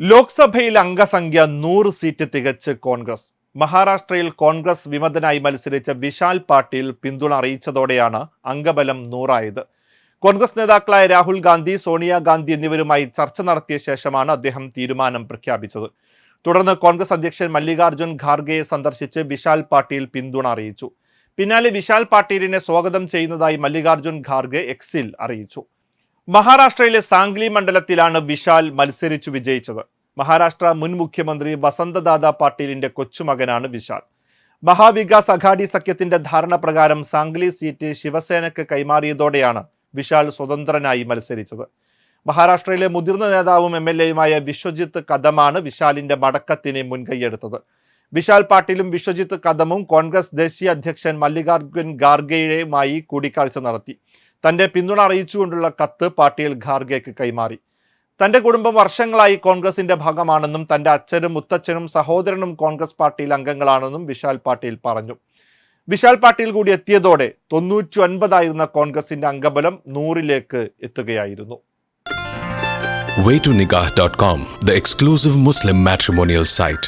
ലോക്സഭയിൽ അംഗസംഖ്യ നൂറ് സീറ്റ് തികച്ച് കോൺഗ്രസ്. മഹാരാഷ്ട്രയിൽ കോൺഗ്രസ് വിമതനായി മത്സരിച്ച വിശാൽ പാട്ടീൽ പിന്തുണ അറിയിച്ചതോടെയാണ് അംഗബലം നൂറായത്. കോൺഗ്രസ് നേതാക്കളായ രാഹുൽ ഗാന്ധി സോണിയാഗാന്ധി എന്നിവരുമായി ചർച്ച നടത്തിയ ശേഷമാണ് അദ്ദേഹം തീരുമാനം പ്രഖ്യാപിച്ചത്. തുടർന്ന് കോൺഗ്രസ് അധ്യക്ഷൻ മല്ലികാർജുൻ ഖാർഗെയെ സന്ദർശിച്ച് വിശാൽ പാട്ടീൽ പിന്തുണ അറിയിച്ചു. പിന്നാലെ വിശാൽ പാട്ടീലിനെ സ്വാഗതം ചെയ്യുന്നതായി മല്ലികാർജുൻ ഖാർഗെ എക്സിൽ അറിയിച്ചു. മഹാരാഷ്ട്രയിലെ സാംഗ്ലി മണ്ഡലത്തിലാണ് വിശാൽ മത്സരിച്ചു വിജയിച്ചത്. മഹാരാഷ്ട്ര മുൻ മുഖ്യമന്ത്രി വസന്തദാദ പാട്ടീലിന്റെ കൊച്ചുമകനാണ് വിശാൽ. മഹാവികാസ് അഘാഡി സഖ്യത്തിന്റെ ധാരണ പ്രകാരം സാംഗ്ലി സീറ്റ് ശിവസേനയ്ക്ക് കൈമാറിയതോടെയാണ് വിശാൽ സ്വതന്ത്രനായി മത്സരിച്ചത്. മഹാരാഷ്ട്രയിലെ മുതിർന്ന നേതാവും എം എൽ എയുമായ വിശ്വജിത്ത് കദമാണ് വിശാലിന്റെ മടക്കത്തിന് മുൻകൈയെടുത്തത്. വിശാൽ പാട്ടീലും വിശ്വജിത്ത് കദമും കോൺഗ്രസ് ദേശീയ അധ്യക്ഷൻ മല്ലികാർജുൻ ഖാർഗെയുമായി കൂടിക്കാഴ്ച നടത്തി. തന്റെ പിന്തുണ അറിയിച്ചുകൊണ്ടുള്ള കത്ത് പാട്ടീൽ ഖാർഗെക്ക് കൈമാറി. തന്റെ കുടുംബം വർഷങ്ങളായി കോൺഗ്രസിന്റെ ഭാഗമാണെന്നും തന്റെ അച്ഛനും മുത്തച്ഛനും സഹോദരനും കോൺഗ്രസ് പാർട്ടിയിൽ അംഗങ്ങളാണെന്നും വിശാൽ പാട്ടീൽ പറഞ്ഞു. വിശാൽ പാട്ടീൽ കൂടി എത്തിയതോടെ തൊണ്ണൂറ്റി ഒൻപതായിരുന്ന കോൺഗ്രസിന്റെ അംഗബലം നൂറിലേക്ക് എത്തുകയായിരുന്നു. Waytonikah.com, the exclusive Muslim matrimonial site.